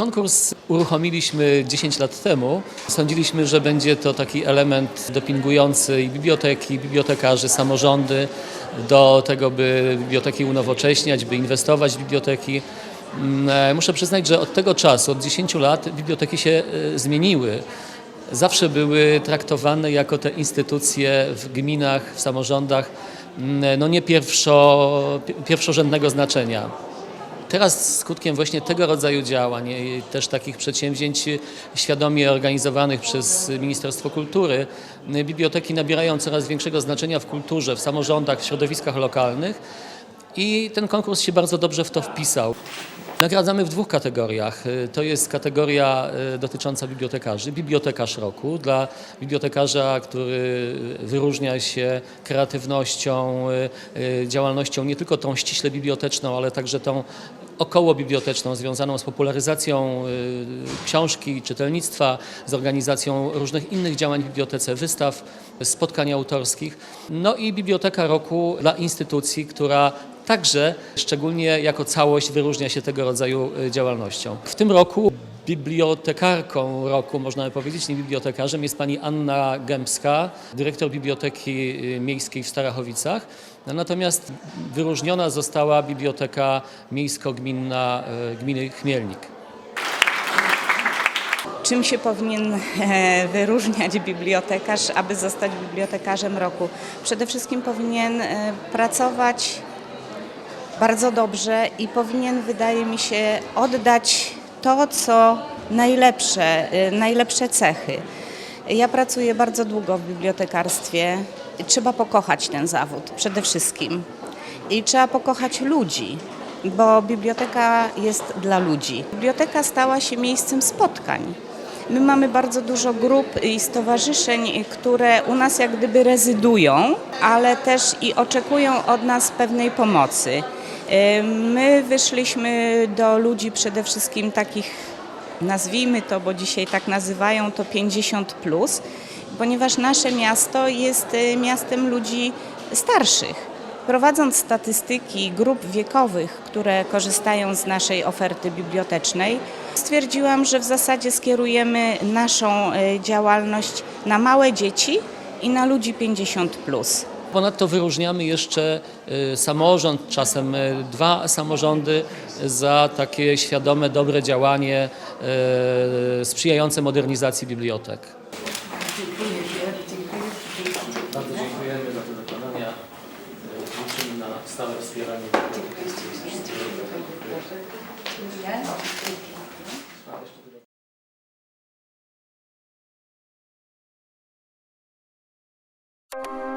Konkurs uruchomiliśmy 10 lat temu. Sądziliśmy, że będzie to taki element dopingujący i biblioteki, bibliotekarzy, samorządy do tego, by biblioteki unowocześniać, by inwestować w biblioteki. Mm, e, Muszę przyznać, że od tego czasu, od 10 lat, biblioteki się e, zmieniły. Zawsze były traktowane jako te instytucje w gminach, w samorządach, mm, no nie pierwszo, pierwszorzędnego znaczenia. Teraz skutkiem właśnie tego rodzaju działań też takich przedsięwzięć świadomie organizowanych przez Ministerstwo Kultury, biblioteki nabierają coraz większego znaczenia w kulturze, w samorządach, w środowiskach lokalnych i ten konkurs się bardzo dobrze w to wpisał. Nagradzamy w dwóch kategoriach. To jest kategoria e, dotycząca bibliotekarzy. Bibliotekarz roku dla bibliotekarza, który wyróżnia się kreatywnością, działalnością nie tylko tą ściśle biblioteczną, ale także tą około biblioteczną, związaną z popularyzacją y, książki, czytelnictwa, z organizacją różnych innych działań w bibliotece, wystaw, spotkań autorskich. No i Biblioteka Roku dla instytucji, która także szczególnie jako całość wyróżnia się tego rodzaju y, działalnością. W tym roku bibliotekarką roku, można by powiedzieć, nie bibliotekarzem, jest pani Anna Gębska, dyrektor Biblioteki y, Miejskiej w Starachowicach. No, Natomiast wyróżniona została Biblioteka Miejsko-Gminna y, Gminy Chmielnik. Czym się powinien e, wyróżniać bibliotekarz, aby zostać bibliotekarzem roku? Przede wszystkim powinien e, pracować bardzo dobrze i powinien, wydaje mi się, oddać to, co najlepsze, e, najlepsze cechy. Ja pracuję bardzo długo w bibliotekarstwie. Trzeba pokochać ten zawód przede wszystkim. I trzeba pokochać ludzi, bo biblioteka jest dla ludzi. Biblioteka stała się miejscem spotkań. My mamy bardzo dużo grup i stowarzyszeń, które u nas jak gdyby rezydują, ale też i oczekują od nas pewnej pomocy. My wyszliśmy do ludzi przede wszystkim takich, nazwijmy to, bo dzisiaj tak nazywają to 50, plus, ponieważ nasze miasto jest y, miastem ludzi starszych. Prowadząc statystyki grup wiekowych, które korzystają z naszej oferty bibliotecznej, stwierdziłam, że w zasadzie skierujemy naszą y, działalność na małe dzieci i na ludzi 50. Plus. Ponadto wyróżniamy jeszcze y, samorząd, czasem y, dwa samorządy za takie świadome, dobre działanie y, sprzyjające modernizacji bibliotek. Bardzo dziękujemy za te dokonania. Liczymy na stałe wspieranie. Thank